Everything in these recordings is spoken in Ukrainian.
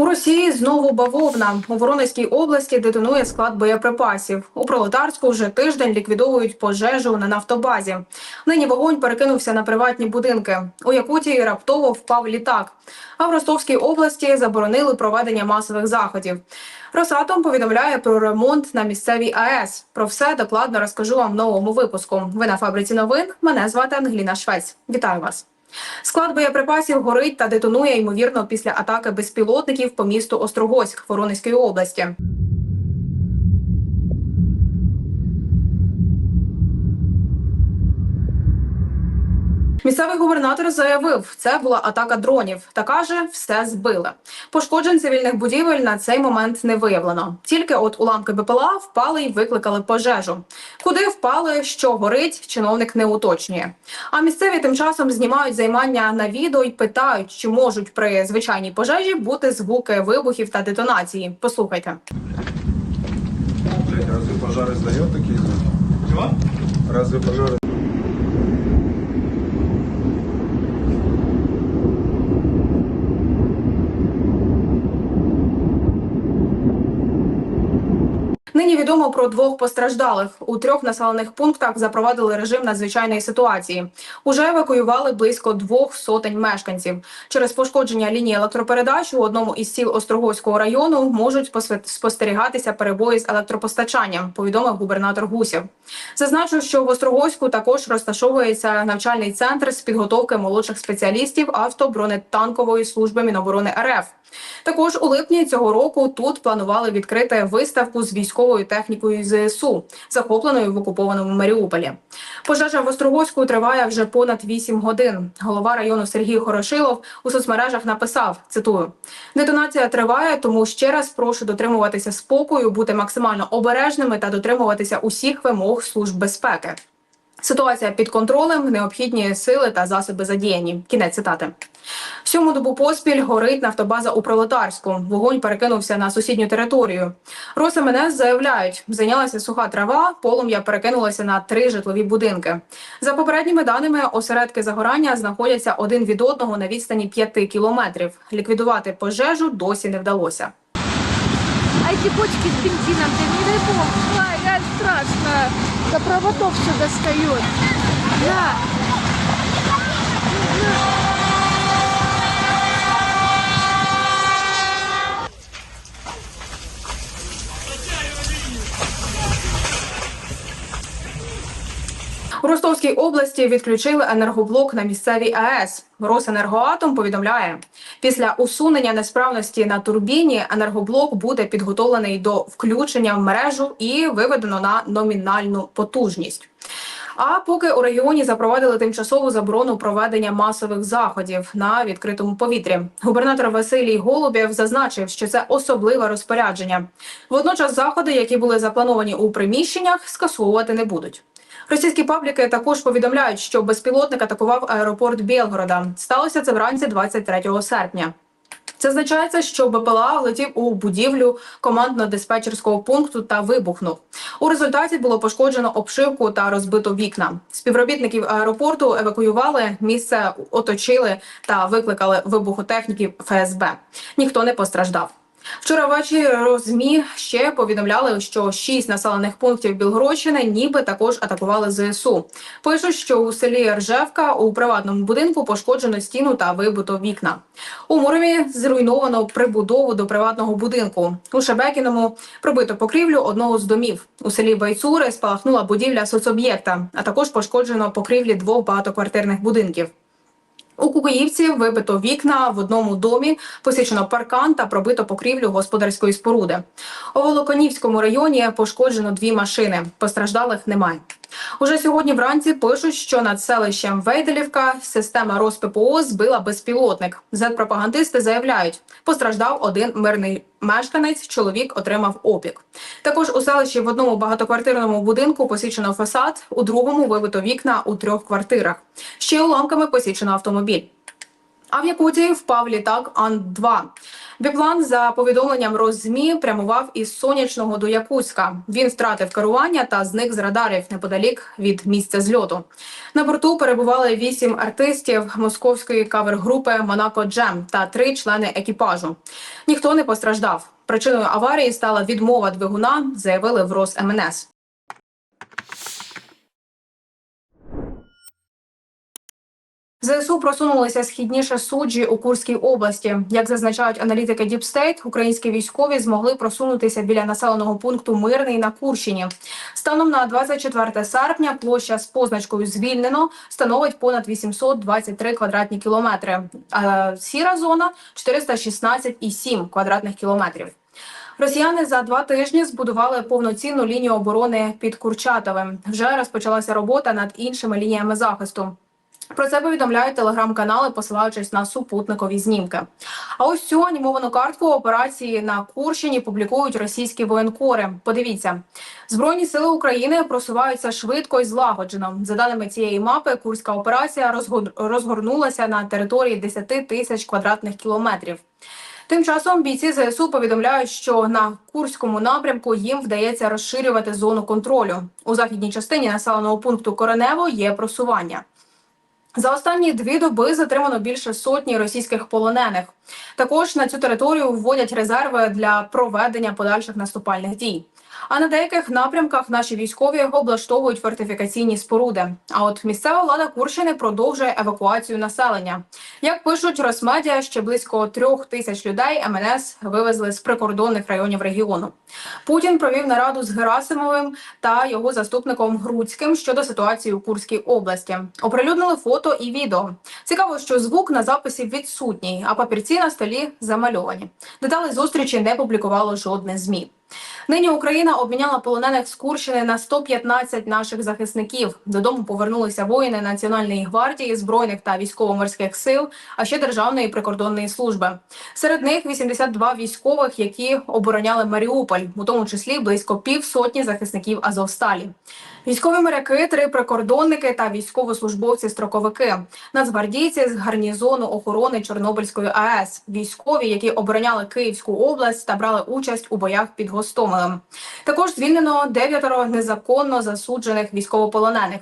У Росії знову бавовна у Воронезькій області детонує склад боєприпасів. У пролетарську вже тиждень ліквідовують пожежу на нафтобазі. Нині вогонь перекинувся на приватні будинки. У Якутії раптово впав літак. А в Ростовській області заборонили проведення масових заходів. Росатом повідомляє про ремонт на місцевій АЕС. Про все докладно розкажу вам в новому випуску. Ви на фабриці новин. Мене звати Ангеліна Швець. Вітаю вас. Склад боєприпасів горить та детонує ймовірно після атаки безпілотників по місту Острогоськ Воронезької області. Місцевий губернатор заявив, це була атака дронів та каже, все збили. Пошкоджень цивільних будівель на цей момент не виявлено. Тільки от уламки БПЛА впали і викликали пожежу. Куди впали, що горить, чиновник не уточнює. А місцеві тим часом знімають займання на відео і питають, чи можуть при звичайній пожежі бути звуки вибухів та детонації. Послухайте. Разве пожар издает такие? Чего? Разве пожар Нині відомо про двох постраждалих. У трьох населених пунктах запровадили режим надзвичайної ситуації. Уже евакуювали близько двох сотень мешканців. Через пошкодження лінії електропередач у одному із сіл Острогоського району можуть спостерігатися перебої з електропостачанням. Повідомив губернатор Гусєв. Зазначив, що в Острогоську також розташовується навчальний центр з підготовки молодших спеціалістів автобронетанкової служби Міноборони РФ. Також у липні цього року тут планували відкрити виставку з військовою технікою ЗСУ, захопленою в окупованому Маріуполі. Пожежа в Острогоську триває вже понад 8 годин. Голова району Сергій Хорошилов у соцмережах написав: цитую: детонація триває, тому ще раз прошу дотримуватися спокою, бути максимально обережними та дотримуватися усіх вимог служб безпеки. Ситуація під контролем, необхідні сили та засоби задіяні. Кінець цитати. Сьому добу поспіль горить нафтобаза у Пролетарську. Вогонь перекинувся на сусідню територію. РосМНС заявляють, зайнялася суха трава, полум'я перекинулося на три житлові будинки. За попередніми даними, осередки загорання знаходяться один від одного на відстані 5 кілометрів. Ліквідувати пожежу досі не вдалося. А эти бочки с бензином, да не дай бог, страшно. До проводов все достает. Да. У області відключили енергоблок на місцевій АЕС. Росенергоатом повідомляє, після усунення несправності на турбіні енергоблок буде підготовлений до включення в мережу і виведено на номінальну потужність. А поки у регіоні запровадили тимчасову заборону проведення масових заходів на відкритому повітрі, губернатор Василій Голубєв зазначив, що це особливе розпорядження. Водночас заходи, які були заплановані у приміщеннях, скасовувати не будуть. Російські пабліки також повідомляють, що безпілотник атакував аеропорт Білгорода. Сталося це вранці 23 серпня. Це означається, що БПЛА влетів у будівлю командно-диспетчерського пункту та вибухнув. У результаті було пошкоджено обшивку та розбито вікна. Співробітників аеропорту евакуювали, місце оточили та викликали вибухотехніків ФСБ. Ніхто не постраждав. Вчора ввечері розмі ще повідомляли, що шість населених пунктів Білгородщини ніби також атакували ЗСУ. Пишуть, що у селі Ржевка у приватному будинку пошкоджено стіну та вибито вікна. У Муромі зруйновано прибудову до приватного будинку. У Шебекіному пробито покрівлю одного з домів. У селі Байцури спалахнула будівля соцоб'єкта, а також пошкоджено покрівлі двох багатоквартирних будинків. У Кукуївці вибито вікна в одному домі, посічено паркан та пробито покрівлю господарської споруди. У Волоконівському районі пошкоджено дві машини. Постраждалих немає. Уже сьогодні вранці пишуть, що над селищем Вейделівка система РосППО збила безпілотник. Зет-пропагандисти заявляють, постраждав один мирний мешканець. Чоловік отримав опік. Також у селищі в одному багатоквартирному будинку посічено фасад, у другому вибито вікна у трьох квартирах. Ще уламками посічено автомобіль. А в Якутії впав літак Ан-2. Біплан за повідомленням Роззмі прямував із сонячного до Якутська. Він втратив керування та зник з радарів неподалік від місця зльоту. На борту перебували вісім артистів московської кавер-групи Монако Джем та три члени екіпажу. Ніхто не постраждав. Причиною аварії стала відмова двигуна, заявили в Росмнс. ЗСУ просунулися східніше суджі у Курській області. Як зазначають аналітики Діпстейт, українські військові змогли просунутися біля населеного пункту Мирний на Курщині. Станом на 24 серпня площа з позначкою звільнено становить понад 823 квадратні кілометри. А сіра зона 416,7 квадратних кілометрів. Росіяни за два тижні збудували повноцінну лінію оборони під Курчатовим. Вже розпочалася робота над іншими лініями захисту. Про це повідомляють телеграм-канали, посилаючись на супутникові знімки. А ось цю анімовану картку операції на Курщині публікують російські воєнкори. Подивіться, збройні сили України просуваються швидко і злагоджено. За даними цієї мапи, курська операція розгор- розгорнулася на території 10 тисяч квадратних кілометрів. Тим часом бійці ЗСУ повідомляють, що на курському напрямку їм вдається розширювати зону контролю. У західній частині населеного пункту Коренево є просування. За останні дві доби затримано більше сотні російських полонених. Також на цю територію вводять резерви для проведення подальших наступальних дій. А на деяких напрямках наші військові облаштовують фортифікаційні споруди. А от місцева влада Курщини продовжує евакуацію населення. Як пишуть Росмедіа, ще близько трьох тисяч людей МНС вивезли з прикордонних районів регіону. Путін провів нараду з Герасимовим та його заступником Грудським щодо ситуації у Курській області. Оприлюднили фото і відео. Цікаво, що звук на записі відсутній, а папірці на столі замальовані. Деталі зустрічі не публікувало жодне змі. Нині Україна обміняла полонених з Курщини на 115 наших захисників. Додому повернулися воїни Національної гвардії, збройних та військово-морських сил, а ще Державної прикордонної служби. Серед них 82 військових, які обороняли Маріуполь, у тому числі близько півсотні захисників Азовсталі. Військові моряки, три прикордонники та військовослужбовці-строковики, нацгвардійці з гарнізону охорони Чорнобильської АЕС, військові, які обороняли Київську область та брали участь у боях під Гостомелем. Також звільнено дев'ятеро незаконно засуджених військовополонених.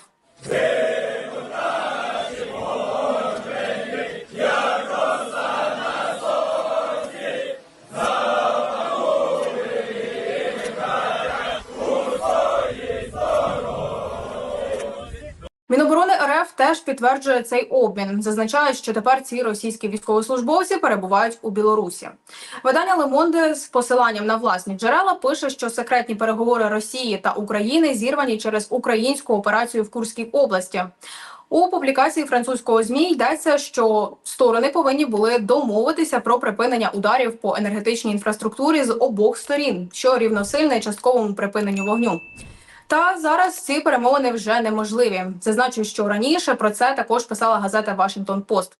Теж підтверджує цей обмін. Зазначає, що тепер ці російські військовослужбовці перебувають у Білорусі. Видання Лемонде з посиланням на власні джерела пише, що секретні переговори Росії та України зірвані через українську операцію в Курській області. У публікації французького змі йдеться, що сторони повинні були домовитися про припинення ударів по енергетичній інфраструктурі з обох сторін, що рівносильне частковому припиненню вогню. Та зараз ці перемовини вже неможливі. Зазначу, що раніше про це також писала газета Вашингтон Пост.